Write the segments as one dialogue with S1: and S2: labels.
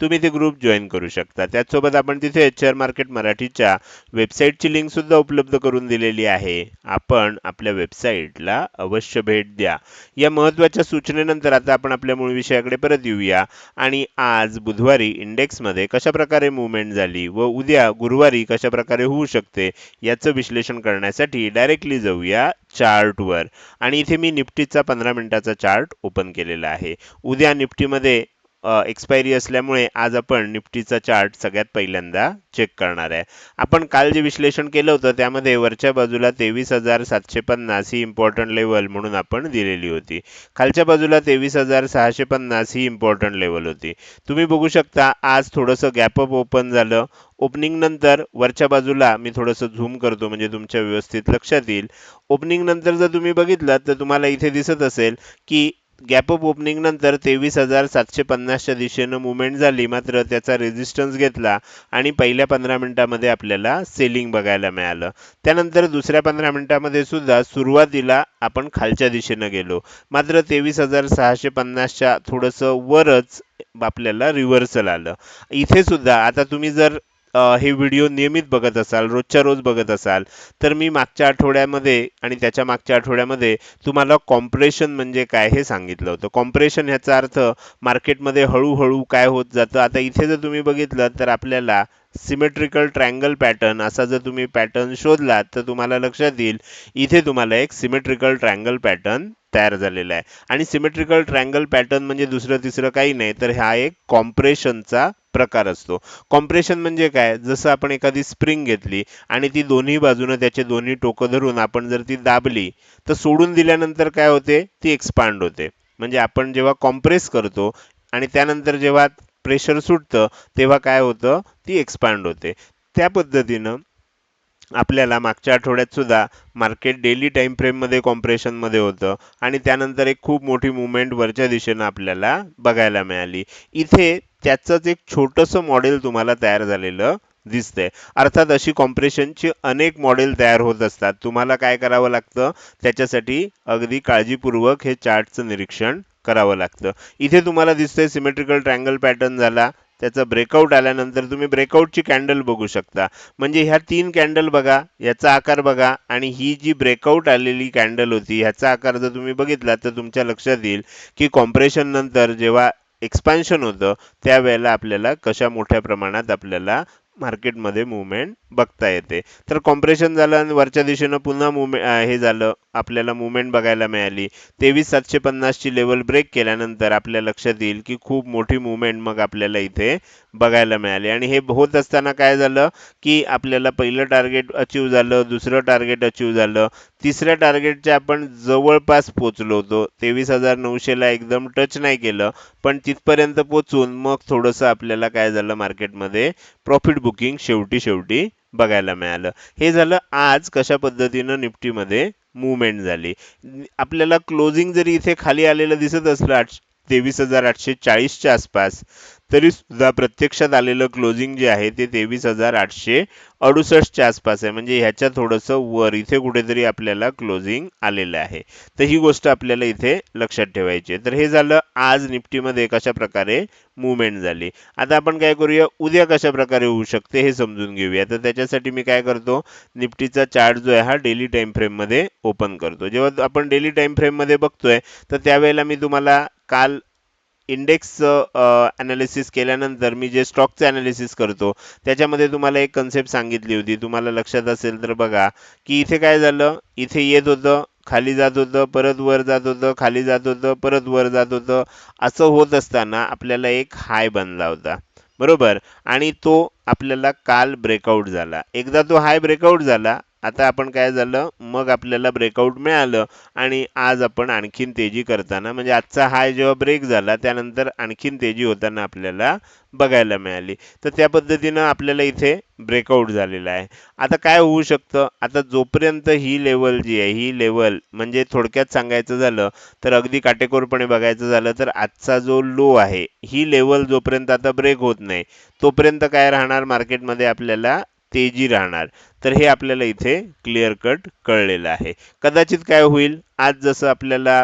S1: तुम्ही ते group join करू शकता. त्याचसोबत आपण तिथे शेअर मार्केट मराठीच्या वेबसाईटची लिंकसुद्धा उपलब्ध करून दिलेली आहे. आपण आपल्या वेबसाईटला अवश्य भेट द्या. या महत्त्वाच्या सूचनेनंतर आता आपण आपल्या मूळ विषयाकडे परत येऊया. आणि आज बुधवारी इंडेक्समध्ये कशा प्रकारे मुवमेंट झाली व उद्या गुरुवारी कशा प्रकारे होऊ शकते याचं विश्लेषण करण्यासाठी डायरेक्टली जाऊया चार्टवर आणि इथे मी निफ्टीचा पंधरा मिनिटाचा चार्ट ओपन केलेला आहे. उद्या निफ्टीमध्ये एक्सपायरी असल्यामुळे आज आपण निफ्टीचा चार्ट सगळ्यात पहिल्यांदा चेक करणार आहे. आपण काल जे विश्लेषण केलं होतं त्यामध्ये वरच्या बाजूला तेवीस हजार सातशे पन्नास ही इम्पॉर्टंट लेवल म्हणून आपण दिलेली होती. खालच्या बाजूला तेवीस हजार सहाशे पन्नास ही इम्पॉर्टंट लेवल होती. तुम्ही बघू शकता आज थोडंसं गॅपअप ओपन झालं. ओपनिंग नंतर वरच्या बाजूला मी थोडंसं झूम करतो म्हणजे तुमच्या व्यवस्थित लक्षात येईल. ओपनिंग नंतर जर तुम्ही बघितलं तर तुम्हाला इथे दिसत असेल की गॅपअप ओपनिंगनंतर तेवीस हजार सातशे पन्नासच्या दिशेनं मुवमेंट झाली. मात्र त्याचा रेझिस्टन्स घेतला आणि पहिल्या पंधरा मिनिटामध्ये आपल्याला सेलिंग बघायला मिळालं. त्यानंतर दुसऱ्या पंधरा मिनिटामध्ये सुद्धा सुरुवातीला आपण खालच्या दिशेनं गेलो. मात्र तेवीस हजार सहाशे पन्नासच्या थोडंसं वरच आपल्याला रिव्हर्सल आलं. इथे सुद्धा आता तुम्ही जर हे व्हिडिओ नियमित बघत असाल रोजच्या रोज बघत असाल तर मी मागच्या आठवड्यामध्ये आणि त्याच्या मागच्या आठवड्यामध्ये तुम्हाला कॉम्प्रेशन म्हणजे काय हे सांगितलं होतं. कॉम्प्रेशन ह्याचा अर्थ मार्केटमध्ये हळूहळू काय होत जातं. आता इथे जर तुम्ही बघितलं तर आपल्याला सिमेट्रिकल ट्रँगल पॅटर्न असा जर तुम्ही पॅटर्न शोधलात तर तुम्हाला लक्षात येईल इथे तुम्हाला एक सिमेट्रिकल ट्रँगल पॅटर्न तयार झालेला आहे. आणि सिमेट्रिकल ट्रँगल पॅटर्न म्हणजे दुसरं तिसरं काही नाही तर हा एक कॉम्प्रेशनचा प्रकार असतो. कॉम्प्रेशन म्हणजे काय? जसं आपण एखादी स्प्रिंग घेतली आणि ती दोन्ही बाजूनं त्याचे दोन्ही टोकं धरून आपण जर ती दाबली तर सोडून दिल्यानंतर काय होते? ती एक्सपांड होते. म्हणजे आपण जेव्हा कॉम्प्रेस करतो आणि त्यानंतर जेव्हा प्रेशर सुटतं तेव्हा काय होतं? ती एक्सपांड होते. त्या पद्धतीनं आपल्याला मागच्या आठवड्यात सुद्धा मार्केट डेली टाइम फ्रेममध्ये कॉम्प्रेशनमध्ये होतं. आणि त्यानंतर एक खूप मोठी मुवमेंट वरच्या दिशेनं आपल्याला बघायला मिळाली. इथे त्याचंच एक छोटंसं मॉडेल तुम्हाला तयार झालेलं दिसतंय. अर्थात अशी कॉम्प्रेशनची अनेक मॉडेल तयार होत असतात. तुम्हाला काय करावं लागतं? त्याच्यासाठी अगदी काळजीपूर्वक हे चार्टचं निरीक्षण करावं लागतं. इथे तुम्हाला दिसतंय सिमेट्रिकल ट्रँगल पॅटर्न झाला. त्याचा ब्रेकआउट आल्यानंतर तुम्ही ब्रेकआउटची कॅन्डल बघू शकता. म्हणजे ह्या तीन कॅन्डल बघा याचा आकार बघा आणि ही जी ब्रेकआउट आलेली कॅन्डल होती ह्याचा आकार जर तुम्ही बघितला तर तुमच्या लक्षात येईल की कॉम्प्रेशन नंतर जेव्हा एक्सपान्शन होतं त्यावेळेला आपल्याला कशा मोठ्या प्रमाणात आपल्याला मार्केटमध्ये मुवमेंट बघता येते. तर कॉम्प्रेशन झालं आणि वरच्या दिशेनं पुन्हा मुवमे हे झालं. आपल्याला मुवमेंट बघायला मिळाली. तेवीस सातशे पन्नासची लेवल ब्रेक केल्यानंतर आपल्या लक्षात येईल की खूप मोठी मुवमेंट मग आपल्याला इथे बघायला मिळाली. आणि हे होत असताना काय झालं की आपल्याला पहिलं टार्गेट अचीव झालं दुसरं टार्गेट अचीव झालं. तिसऱ्या टार्गेटच्या आपण जवळपास पोचलो होतो. तेवीस हजार नऊशेला एकदम टच नाही केलं पण तिथपर्यंत पोचून मग थोडंसं आपल्याला काय झालं मार्केटमध्ये प्रॉफिट बुकिंग शेवटी शेवटी बघायला मिळालं. हे झालं आज कशा पद्धतीनं निफ्टीमध्ये मुवमेंट झाली. आपल्याला क्लोजिंग जरी इथे खाली आलेलं दिसत असलं आठ तेवीस हजार आठशे चाळीसच्या आसपास. तरी सुद्धा प्रत्यक्षात आलेलं क्लोजिंग जे आहे ते तेवीस हजार आठशे अडुसष्टच्या आसपास आहे. म्हणजे ह्याच्या थोडंसं वर इथे कुठेतरी आपल्याला क्लोजिंग आलेलं आहे. तर ही गोष्ट आपल्याला इथे लक्षात ठेवायची आहे. तर हे झालं आज निफ्टीमध्ये कशा प्रकारे मुवमेंट झाली. आता आपण काय करूया? उद्या कशा प्रकारे होऊ शकते हे समजून घेऊया. तर त्याच्यासाठी मी काय करतो? निफ्टीचा चार्ट जो आहे हा डेली टाईम फ्रेममध्ये ओपन करतो. जेव्हा आपण डेली टाईम फ्रेममध्ये बघतोय तर त्यावेळेला मी तुम्हाला काल इंडेक्सचं ॲनालिसिस केल्यानंतर मी जे स्टॉकचं ॲनालिसिस करतो त्याच्यामध्ये तुम्हाला एक कन्सेप्ट सांगितली होती. तुम्हाला लक्षात असेल तर बघा की इथे काय झालं? इथे येत होतं खाली जात होतं परत वर जात होतं खाली जात होतं परत वर जात होतं. असं होत असताना आपल्याला एक हाय बनला होता. बरोबर? आणि तो आपल्याला काल ब्रेकआउट झाला. एकदा तो हाय ब्रेकआउट झाला आता आपण काय झालं मग आपल्याला ब्रेकआउट मिळालं आणि आज आपण आणखीन तेजी करताना म्हणजे आजचा हाय जेव्हा ब्रेक झाला त्यानंतर आणखीन तेजी होताना आपल्याला बघायला मिळाली. तर त्या पद्धतीनं आपल्याला इथे ब्रेकआउट झालेला आहे. आता काय होऊ शकतं? आता जोपर्यंत ही लेवल जी आहे ही लेवल म्हणजे थोडक्यात सांगायचं झालं तर अगदी काटेकोरपणे बघायचं झालं तर आजचा जो लो आहे ही लेवल जोपर्यंत आता ब्रेक होत नाही तोपर्यंत काय राहणार? मार्केटमध्ये आपल्याला तेजी राहणार. तर हे आपल्याला इथे क्लिअर कट कळलेलं आहे. कदाचित काय होईल आज जसं आपल्याला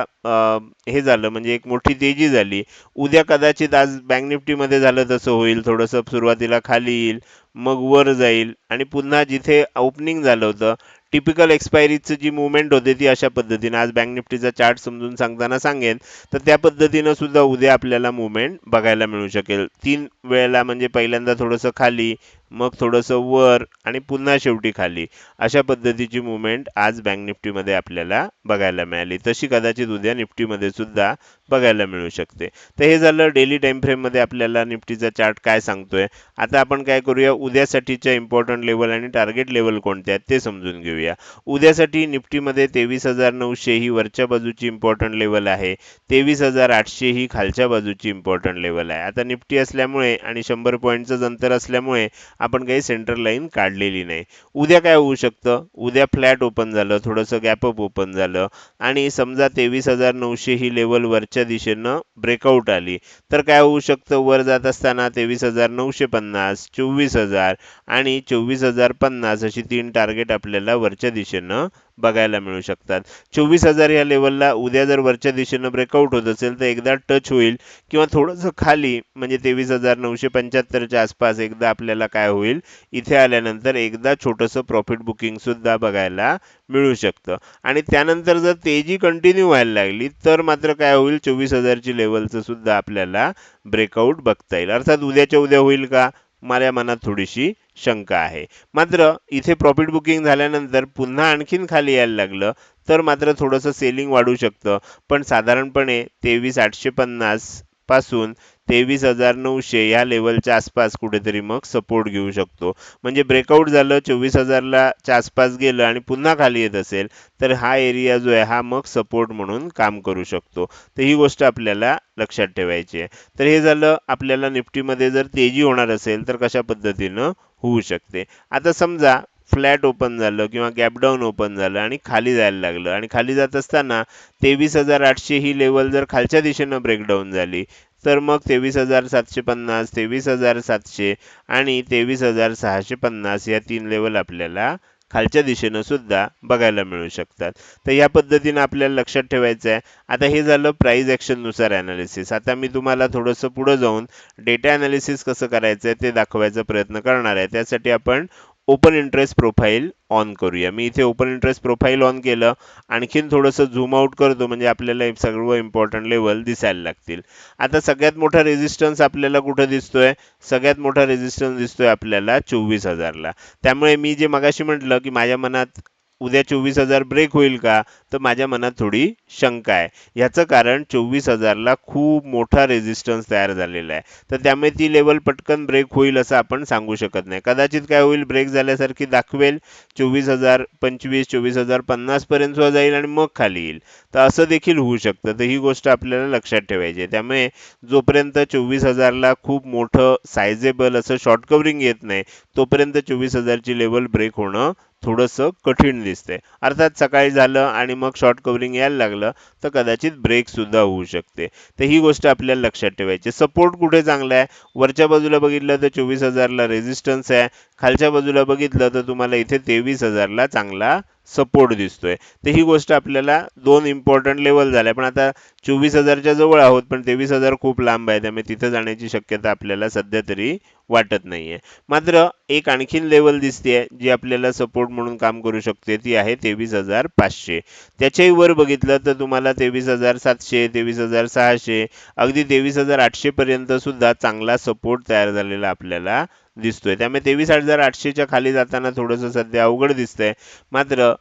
S1: हे झालं म्हणजे एक मोठी तेजी झाली उद्या कदाचित आज बँक निफ्टीमध्ये झालं तसं होईल थोडंसं सुरुवातीला खाली येईल मग वर जाईल आणि पुन्हा जिथे ओपनिंग झालं होतं टिपिकल एक्सपायरीचं जी मुवमेंट होते ती अशा पद्धतीने आज बँक निफ्टीचा चार्ट समजून सांगताना सांगेन तर त्या पद्धतीनं सुद्धा उद्या आपल्याला मुवमेंट बघायला मिळू शकेल. तीन वेळेला म्हणजे पहिल्यांदा थोडंसं खाली मग थोडंसं वर आणि पुन्हा शेवटी खाली. अशा पद्धतीची मुवमेंट आज बँक निफ्टीमध्ये आपल्याला बघायला मिळाली. तशी कदाचित उद्या निफ्टीमध्ये सुद्धा बघायला मिळू शकते. तर हे झालं डेली टाइम फ्रेममध्ये आपल्याला निफ्टीचा चार्ट काय सांगतोय. आता आपण काय करूया? उद्यासाठीच्या इम्पॉर्टंट लेवल आणि टार्गेट लेवल कोणते आहेत ते समजून घेऊया. उद्यासाठी निफ्टीमध्ये तेवीस हजार नऊशे ही वरच्या बाजूची इम्पॉर्टंट लेवल आहे. तेवीस हजार आठशे ही खालच्या बाजूची इम्पॉर्टंट लेवल आहे. आता निफ्टी असल्यामुळे आणि शंभर पॉईंटचं अंतर असल्यामुळे आपण काही सेंटर लाईन काढलेली नाही. उद्या काय होऊ शकतं? उद्या फ्लॅट ओपन झालं थोडंसं गॅपअप ओपन झालं आणि समजा तेवीस हजार नऊशे ही लेवल वरच्या दिशेनं ब्रेकआउट आली तर काय होऊ शकतं? वर जात असताना तेवीस हजार नऊशे पन्नास चोवीस हजार आणि चोवीस हजार पन्नास अशी तीन टार्गेट आपल्याला वरच्या दिशेनं बघायला मिळू शकतात. चोवीस हजार या लेवलला उद्या जर वरच्या दिशेनं ब्रेकआउट होत असेल तर एकदा टच होईल किंवा थोडंसं खाली म्हणजे तेवीस हजार नऊशे पंच्याहत्तरच्या आसपास एकदा आपल्याला काय होईल इथे आल्यानंतर एकदा छोटंसं प्रॉफिट बुकिंगसुद्धा बघायला मिळू शकतं. आणि त्यानंतर जर तेजी कंटिन्यू व्हायला लागली तर मात्र काय होईल चोवीस हजारची लेवलचं सुद्धा आपल्याला ब्रेकआउट बघता येईल. अर्थात उद्याच्या उद्या होईल का? माझ्या मनात थोडीशी शंका आहे. मात्र इथे प्रॉफिट बुकिंग झाल्यानंतर पुन्हा आणखीन खाली यायला लागलं तर मात्र थोडंसं सेलिंग वाढू शकतं. पण साधारणपणे तेवीस आठशे पन्नासपासून तेवीस हजार नऊशे या लेवलच्या आसपास कुठेतरी मग सपोर्ट घेऊ शकतो. म्हणजे ब्रेकआउट झालं चोवीस हजारला च्या आसपास गेलं आणि पुन्हा खाली येत असेल तर हा एरिया जो आहे हा मग सपोर्ट म्हणून काम करू शकतो. तर ही गोष्ट आपल्याला लक्षात ठेवायची आहे. तर हे झालं आपल्याला निफ्टीमध्ये जर तेजी होणार असेल तर कशा पद्धतीनं होऊ शकते. आता समजा फ्लॅट ओपन झालं किंवा गॅपडाऊन ओपन झालं आणि खाली जायला लागलं आणि खाली जात असताना तेवीस हजार आठशे ही लेवल जर खालच्या दिशेनं ब्रेकडाऊन झाली तर मग तेवीस हजार सातशे पन्नास तेवीस हजार सातशे आणि तेवीस हजार सहाशे पन्नास या तीन लेवल आपल्याला खालच्या दिशेनं सुद्धा बघायला मिळू शकतात. तर या पद्धतीनं आपल्याला लक्षात ठेवायचं आहे. आता हे झालं प्राईज ॲक्शननुसार ॲनालिसिस आता मी तुम्हाला थोडंसं पुढं जाऊन डेटा ॲनालिसिस कसं करायचं आहे ते दाखवायचा प्रयत्न करणार आहे. त्यासाठी आपण ओपन इंटरेस्ट प्रोफाईल ऑन करूया. मी इथे ओपन इंटरेस्ट प्रोफाईल ऑन केलं आणखीन थोडंसं झूम आउट करतो म्हणजे आपल्याला सर्व इम्पॉर्टंट लेवल दिसायला लागतील. आता सगळ्यात मोठा रेझिस्टन्स आपल्याला कुठं दिसतोय? सगळ्यात मोठा रेझिस्टन्स दिसतोय आपल्याला चोवीस हजारला. त्यामुळे मी जे मगाशी म्हटलं की माझ्या मनात उद्या चोवीस हजार ब्रेक होईल का? तर माझ्या मनात थोडी शंका आहे. ह्याचं कारण चोवीस हजारला खूप मोठा रेझिस्टन्स तयार झालेला आहे. तर त्यामुळे ती लेवल पटकन ब्रेक होईल असं आपण सांगू शकत नाही. कदाचित काय होईल ब्रेक झाल्यासारखी दाखवेल. चोवीस हजार पंचवीस चोवीस हजार पन्नास पर्यंत सुद्धा जाईल आणि मग खाली येईल. तर असं देखील होऊ शकतं. तर ही गोष्ट आपल्याला लक्षात ठेवायची आहे. त्यामुळे जोपर्यंत चोवीस हजारला खूप मोठं सायझेबल असं शॉर्ट कवरिंग येत नाही तोपर्यंत चोवीस हजारची लेवल ब्रेक होणं थोडंसं कठीण दिसतंय. अर्थात सकाळी झालं आणि मग शॉर्ट कवरिंग यायला लागलं तर कदाचित ब्रेकसुद्धा होऊ शकते. तर ही गोष्ट आपल्याला लक्षात ठेवायची सपोर्ट कुठे चांगला आहे? वरच्या बाजूला बघितलं तर चोवीस हजारला रेझिस्टन्स आहे. खालच्या बाजूला बघितलं तर तुम्हाला इथे तेवीस हजारला चांगला सपोर्ट दिसतोय. तर ही गोष्ट आपल्याला दोन इम्पॉर्टंट लेवल झाल्या. पण आता चोवीस हजारच्या जवळ आहोत पण तेवीस हजार खूप लांब आहे त्यामुळे तिथं जाण्याची शक्यता आपल्याला सध्या तरी वाटत नाही आहे मात्र एक आणखीन लेवल दिसते जी आपल्याला सपोर्ट म्हणून काम करू शकते ती आहे तेवीस हजार पाचशे. त्याच्याही वर बघितलं तर तुम्हाला तेवीस हजार सातशे तेवीस हजार सहाशे अगदी तेवीस हजार आठशेपर्यंत सुद्धा चांगला सपोर्ट तयार झालेला आपल्याला दिसतोय. त्यामुळे तेवीस हजार आठशेच्या खाली जाताना थोडंसं सध्या अवघड दिसतंय. मात्र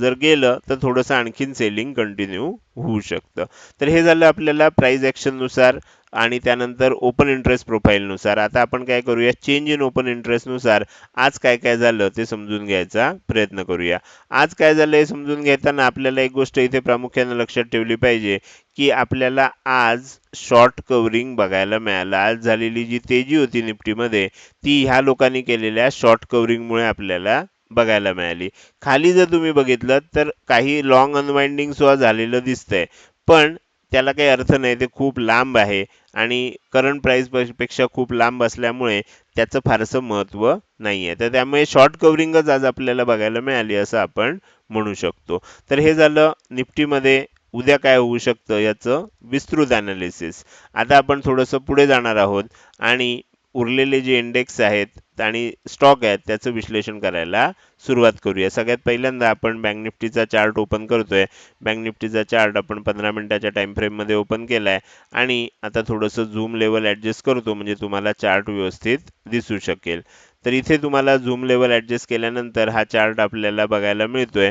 S1: जर गेलं तर थोडंसं आणखीन सेलिंग कंटिन्यू होऊ शकतं. तर हे झालं आपल्याला प्राईज ॲक्शननुसार आणि त्यानंतर ओपन इंटरेस्ट प्रोफाईलनुसार आता आपण काय करूया? चेंज इन ओपन इंटरेस्टनुसार आज काय काय झालं ते समजून घ्यायचा प्रयत्न करूया. आज काय झालं हे समजून घेताना आपल्याला एक गोष्ट इथे प्रामुख्याने लक्षात ठेवली पाहिजे की आपल्याला आज शॉर्ट कव्हरिंग बघायला मिळालं. आज झालेली जी तेजी होती निफ्टीमध्ये ती ह्या लोकांनी केलेल्या शॉर्ट कव्हरिंगमुळे आपल्याला बघायला मिळाली. खाली जर तुम्ही बघितलं तर काही लॉंग अनवाइंडिंग सुद्धा झालेलं दिसतंय. पण त्याला काही अर्थ नाही. ते खूप लांब आहे आणि करंट प्राईसपेक्षा खूप लांब असल्यामुळे त्याचं फारसं महत्त्व नाही आहे तर त्यामुळे शॉर्ट कव्हरिंगच आज आपल्याला बघायला मिळाली असं आपण म्हणू शकतो. तर हे झालं निफ्टीमध्ये उद्या काय होऊ शकतं याचं विस्तृत ॲनालिसिस आता आपण थोडंसं पुढे जाणार आहोत आणि उरलेले जे इंडेक्स आहेत आणि स्टॉक आहेत त्याचं विश्लेषण करायला सुरुवात करूया. सगळ्यात पहिल्यांदा आपण बँक निफ्टीचा चार्ट ओपन करतोय. बँक निफ्टीचा चार्ट आपण पंधरा मिनिटाच्या टाइम फ्रेममध्ये ओपन आहे आणि आता थोडंसं झूम लेवल ॲडजस्ट करतो म्हणजे तुम्हाला चार्ट व्यवस्थित दिसू शकेल. तर इथे तुम्हाला झूम लेवल ॲडजस्ट केल्यानंतर हा चार्ट आपल्याला बघायला मिळतोय.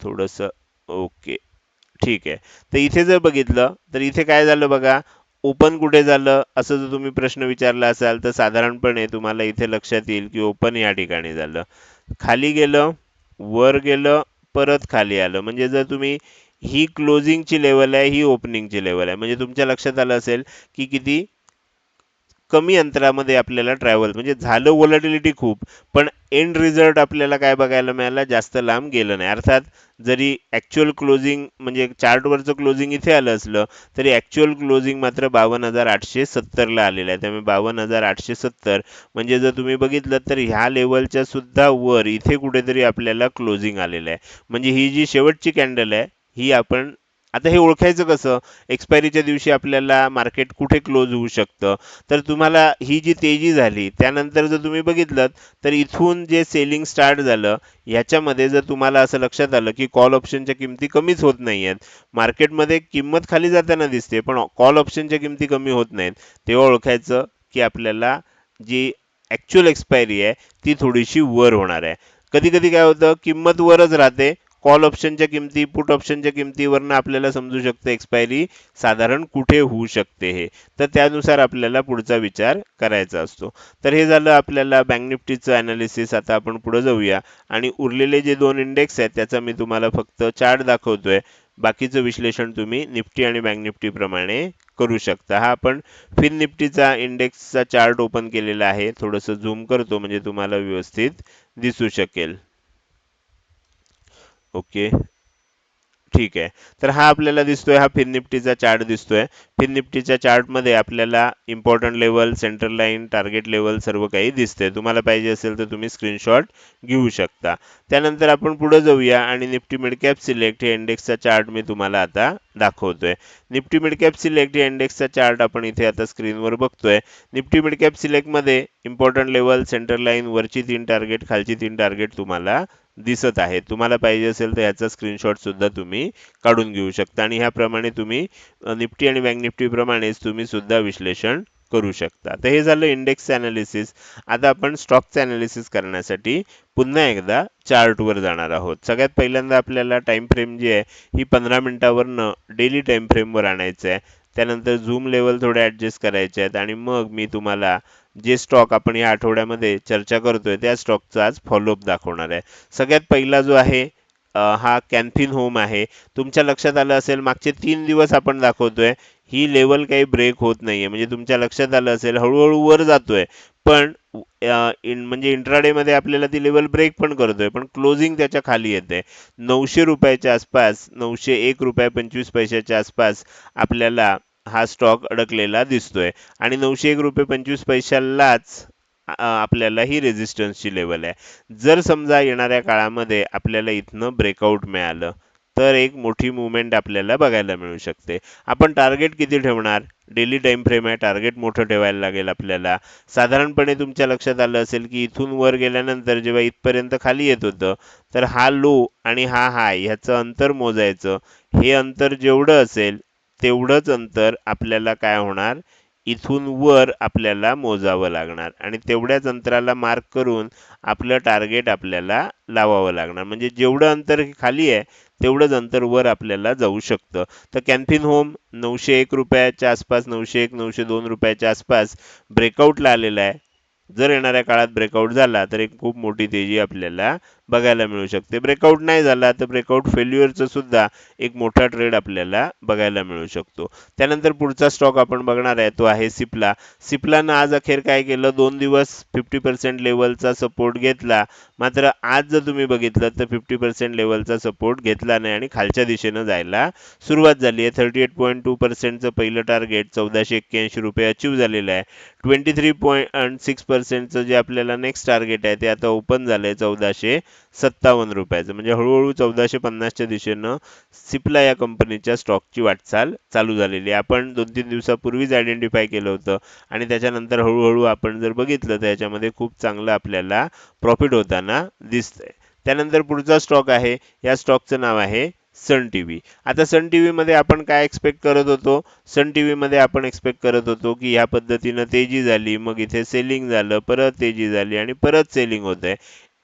S1: थोडंसं ओके ठीक आहे. तर इथे जर बघितलं तर इथे काय झालं बघा? ओपन कुठे झालं? असं जर तुम्ही प्रश्न विचारला असाल तर साधारणपणे तुम्हाला इथे लक्षात येईल की ओपन या ठिकाणी झालं. खाली गेलं वर गेलं परत खाली आलं. म्हणजे जर तुम्ही ही क्लोजिंगची लेवल आहे ही ओपनिंगची लेवल आहे. म्हणजे तुमच्या लक्षात आलं असेल की किती? कमी अंतरामध्ये आपल्याला ट्रॅव्हल म्हणजे झालं वॉलॅटिलिटी खूप पण एंड रिझल्ट आपल्याला काय बघायला मिळाला? जास्त लांब गेलं नाही. अर्थात जरी ॲक्च्युअल क्लोजिंग म्हणजे चार्टवरचं क्लोजिंग इथे आलं असलं तरी ॲक्च्युअल क्लोजिंग मात्र बावन्न हजार आठशे सत्तरला आलेलं आहे. त्यामुळे बावन्न हजार आठशे सत्तर म्हणजे जर तुम्ही बघितलं तर ह्या लेवलच्या सुद्धा वर इथे कुठेतरी आपल्याला क्लोजिंग आलेलं आहे. म्हणजे ही जी शेवटची कॅन्डल आहे ही आपण आता हे ओळखायचं कसं? एक्सपायरीच्या दिवशी आपल्याला मार्केट कुठे क्लोज होऊ शकतं? तर तुम्हाला ही जी तेजी झाली त्यानंतर जर तुम्ही बघितलं तर इथून जे सेलिंग स्टार्ट झालं ह्याच्यामध्ये जर तुम्हाला असं लक्षात आलं की कॉल ऑप्शनच्या किमती कमीच होत नाही आहेत मार्केटमध्ये किंमत खाली जाताना दिसते पण कॉल ऑप्शनच्या किमती कमी होत नाहीत. तेव्हा ओळखायचं की आपल्याला जी ॲक्च्युअल एक्सपायरी आहे ती थोडीशी वर होणार आहे. कधी कधी काय होतं किंमत वरच राहते कॉल ऑप्शनच्या किमती पुट ऑप्शनच्या किमतीवरनं आपल्याला समजू शकतं एक्सपायरी साधारण कुठे होऊ शकते हे. तर त्यानुसार आपल्याला पुढचा विचार करायचा असतो. तर हे झालं आपल्याला बँक निफ्टीचं ॲनालिसिस आता आपण पुढे जाऊया. आणि उरलेले जे दोन इंडेक्स आहेत त्याचा मी तुम्हाला फक्त चार्ट दाखवतोय. बाकीचं विश्लेषण तुम्ही निफ्टी आणि बँक निफ्टीप्रमाणे करू शकता. हा आपण फिन निफ्टीचा इंडेक्सचा चार्ट ओपन केलेला आहे. थोडंसं झूम करतो म्हणजे तुम्हाला व्यवस्थित दिसू शकेल. ओके. ठीक आहे. तर हा आपल्याला दिसतोय हा फिन निफ्टीचा चार्ट दिसतोय. फिर निफ्टीच्या चार्टमध्ये आपल्याला important level centre line target level सर्व काही दिसते तुम्हाला पाहिजे असेल तर तुम्ही स्क्रीनशॉट घेऊ शकता. त्यानंतर आपण पुढे जाऊया आणि निफ्टी मिडकॅप सिलेक्ट हे इंडेक्सचा चार्ट मी तुम्हाला आता दाखवतोय. निफ्टी मिडकॅप सिलेक्ट हे इंडेक्सचा चार्ट आपण इथे आता स्क्रीनवर बघतोय. निफ्टी मिडकॅप सिलेक्टमध्ये इम्पॉर्टंट लेवल सेंटर लाईन वरची तीन टार्गेट खालची तीन टार्गेट तुम्हाला दिसत आहे. तुम्हाला पाहिजे असेल तर ह्याचा स्क्रीनशॉट सुद्धा तुम्ही काढून घेऊ शकता. आणि ह्याप्रमाणे तुम्ही निफ्टी आणि बँक निफ्टी प्रमाणेच तुम्ही सुद्धा विश्लेषण करू शकता. तर हे झालं इंडेक्स अनालिसिस आता आपण स्टॉकचं अनालिसिस करण्यासाठी पुन्हा एकदा चार्टवर जाणार आहोत. सगळ्यात पहिल्यांदा आपल्याला टाइम फ्रेम जी आहे ही पंधरा मिनिटावरनं डेली टाइम फ्रेमवर आणायचं आहे त्यानंतर झूम लेवल थोडे ॲडजस्ट करायचे आहेत. आणि मग मी तुम्हाला जे स्टॉक आपण या आठवड्यामध्ये चर्चा करतोय त्या स्टॉकचा आज फॉलोअप दाखवणार आहे. सगळ्यात पहिला जो आहे हा कॅन्फिन होम आहे. तुमच्या लक्षात आलं असेल मागचे तीन दिवस आपण दाखवतोय ही लेवल काही ब्रेक होत नाहीये. म्हणजे तुमच्या लक्षात आलं असेल हळूहळू वर जातोय. पण इन म्हणजे इंट्राडेमध्ये आपल्याला ती लेवल ब्रेक पण करतोय पण क्लोजिंग त्याच्याखाली येते. नऊशे रुपयाच्या आसपास नऊशे एक रुपये पंचवीस पैशाच्या आसपास आपल्याला हा स्टॉक अडकलेला दिसतोय. आणि नऊशे एक रुपये पंचवीस पैशालाच आपल्याला ही रेजिस्टन्सची लेवल आहे. जर समजा येणाऱ्या काळामध्ये आपल्याला इथनं ब्रेकआउट मिळालं तर एक मोठी मुवमेंट आपल्याला बघायला मिळू शकते. आपण टार्गेट किती ठेवणार? डेली टाईम फ्रेम आहे टार्गेट मोठं ठेवायला लागेल आपल्याला. साधारणपणे तुमच्या लक्षात आलं असेल की इथून वर गेल्यानंतर जेव्हा इथपर्यंत खाली येत होतं तर हा लो आणि हा हाय ह्याचं अंतर मोजायचं. हे अंतर जेवढं असेल तेवढंच अंतर आपल्याला काय होणार? इथून वर आपल्याला मोजावं लागणार. आणि तेवढ्याच अंतराला मार्क करून आपलं टार्गेट आपल्याला लावावं लागणार. म्हणजे जेवढं अंतर खाली आहे तेवढंच अंतर वर आपल्याला जाऊ शकतं. तर कॅन्फिन होम नऊशे एक रुपयाच्या आसपास नऊशे एक नऊशे दोन रुपयाच्या आसपास ब्रेकआउटला आलेला आहे. जर येणाऱ्या काळात ब्रेकआउट झाला तर एक खूप मोठी तेजी आपल्याला बघायला मिळू शकते. ब्रेकआउट नाही झाला तर ब्रेकआउट फेल्युअरचं सुद्धा एक मोठा ट्रेड आपल्याला बघायला मिळू शकतो. त्यानंतर पुढचा स्टॉक आपण बघणार आहे तो आहे सिप्ला सिप्लानं आज अखेर काय केलं? दोन दिवस फिफ्टी पर्सेंट लेवलचा सपोर्ट घेतला. मात्र आज जर तुम्ही बघितलं तर फिफ्टी पर्सेंट लेवलचा सपोर्ट घेतला नाही आणि खालच्या दिशेनं जायला सुरुवात झाली आहे. थर्टी एट पॉईंट टू पर्सेंटचं पहिलं टार्गेट चौदाशे एक्क्याऐंशी रुपये अचीव झालेलं आहे. ट्वेंटी थ्री पॉईंट सिक्स पर्सेंटचं जे आपल्याला नेक्स्ट टार्गेट आहे ते आता ओपन झालं आहे चौदाशे सत्तावन्न रुपयाचं म्हणजे हळूहळू चौदाशे पन्नासच्या दिशेनं सिप्ला या कंपनीच्या स्टॉकची वाटचाल चालू झालेली आहे. आपण दोन तीन दिवसापूर्वीच आयडेंटिफाय केलं होतं आणि त्याच्यानंतर हळूहळू आपण जर बघितलं तर याच्यामध्ये खूप चांगलं आपल्याला प्रॉफिट होताना दिसतंय. त्यानंतर पुढचा स्टॉक आहे. या स्टॉकचं नाव आहे सन टी व्ही आता सन टी व्हीमध्ये आपण काय एक्सपेक्ट करत होतो? सन टी व्हीमध्ये आपण एक्सपेक्ट करत होतो की ह्या पद्धतीनं तेजी झाली मग इथे सेलिंग झालं परत तेजी झाली आणि परत सेलिंग होत आहे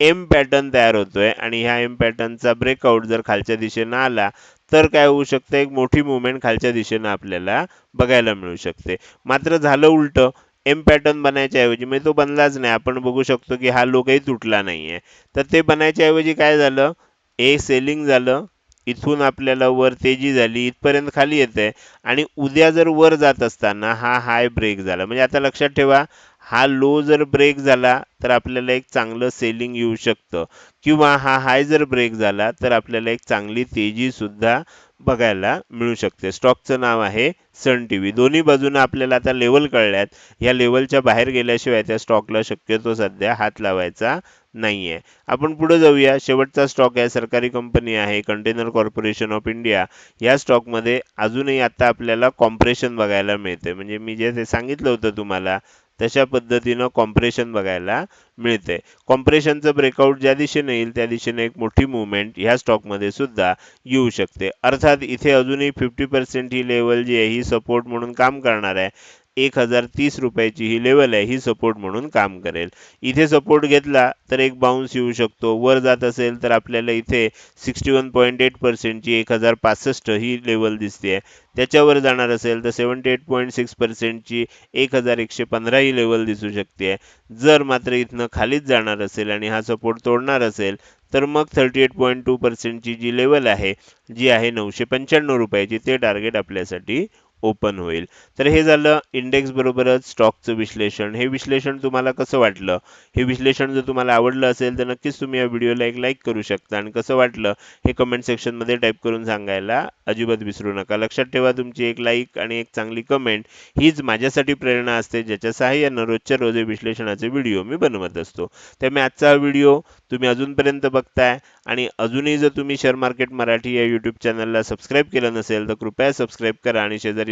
S1: एम पॅटर्न तयार होतोय आणि ह्या एम पॅटर्नचा ब्रेकआउट जर खालच्या दिशेनं आला तर काय होऊ शकतं? एक मोठी मुवमेंट खालच्या दिशेनं आपल्याला बघायला मिळू शकते. मात्र झालं उलटं एम पॅटर्न बनायच्या ऐवजी म्हणजे तो बनलाच नाही. आपण बघू शकतो की हा लोकही तुटला तुटला नाहीये. तर ते बनायच्या ऐवजी काय झालं? ए सेलिंग झालं. इथून आपल्याला वर तेजी झाली. इथपर्यंत खाली येते आणि उद्या जर वर जात असताना हा हाय ब्रेक झाला. म्हणजे आता लक्षात ठेवा हा लो जर ब्रेक झाला तर आपल्याला एक चांगलं सेलिंग येऊ शकतं. किंवा हा हाय जर ब्रेक झाला तर आपल्याला एक चांगली तेजी सुद्धा बघायला मिळू शकते. स्टॉकचं नाव आहे सन टी व्ही दोन्ही बाजूनं आपल्याला आता लेवल कळल्यात. या लेवलच्या बाहेर गेल्याशिवाय त्या स्टॉकला शक्यतो सध्या हात लावायचा नाहीये. आपण पुढे जाऊया. शेवटचा स्टॉक आहे सरकारी कंपनी आहे कंटेनर कॉर्पोरेशन ऑफ इंडिया. या स्टॉकमध्ये अजूनही आता आपल्याला कॉम्प्रेशन बघायला मिळते. म्हणजे मी जे ते सांगितलं होतं तुम्हाला तशा पद्धतीनं कॉम्प्रेशन बघायला मिळते. कॉम्प्रेशनचं ब्रेकआउट ज्या दिशेने येईल त्या दिशेने एक मोठी मुवमेंट ह्या स्टॉकमध्ये सुद्धा येऊ शकते. अर्थात इथे अजूनही फिफ्टी पर्सेंट ही लेवल जी आहे ही सपोर्ट म्हणून काम करणार आहे. एक हजार तीस रुपयाची ही लेवल आहे ही सपोर्ट म्हणून काम करेल. इथे सपोर्ट घेतला तर एक बाउन्स येऊ शकतो. वर जात असेल तर आपल्याला इथे सिक्स्टी वन पॉईंट एट पर्सेंटची एक हजार पासष्ट ही लेवल दिसते आहे त्याच्यावर जाणार असेल तर सेवन्टी एट पॉईंट सिक्स पर्सेंटची एक हजार एकशे पंधरा ही लेवल दिसू शकते जर मात्र इथनं खालीच जाणार असेल आणि हा सपोर्ट तोडणार असेल तर मग थर्टी एट पॉईंट टू पर्सेंटची जी लेवल आहे जी आहे नऊशे पंच्याण्णव रुपयाची ते टार्गेट आपल्यासाठी ओपन होईल. तर हे झालं इंडेक्स बरोबरच स्टॉकचं विश्लेषण. हे विश्लेषण तुम्हाला कसं वाटलं? हे विश्लेषण जर तुम्हाला आवडलं असेल तर नक्कीच तुम्ही या व्हिडिओला एक लाईक करू शकता. आणि कसं वाटलं? हे कमेंट सेक्शनमध्ये टाईप करून सांगायला अजिबात विसरू नका. लक्षात ठेवा तुमची एक लाईक आणि एक चांगली कमेंट हीच माझ्यासाठी प्रेरणा असते ज्याच्या सहाय्यानं रोजच्या रोज हे विश्लेषणाचे व्हिडिओ मी बनवत असतो. त्यामुळे आजचा हा व्हिडिओ तुम्ही अजूनपर्यंत बघताय आणि अजूनही जर तुम्ही शेअर मार्केट मराठी या यूट्यूब चॅनलला सबस्क्राईब केलं नसेल तर कृपया सबस्क्राईब करा आणि शेजारी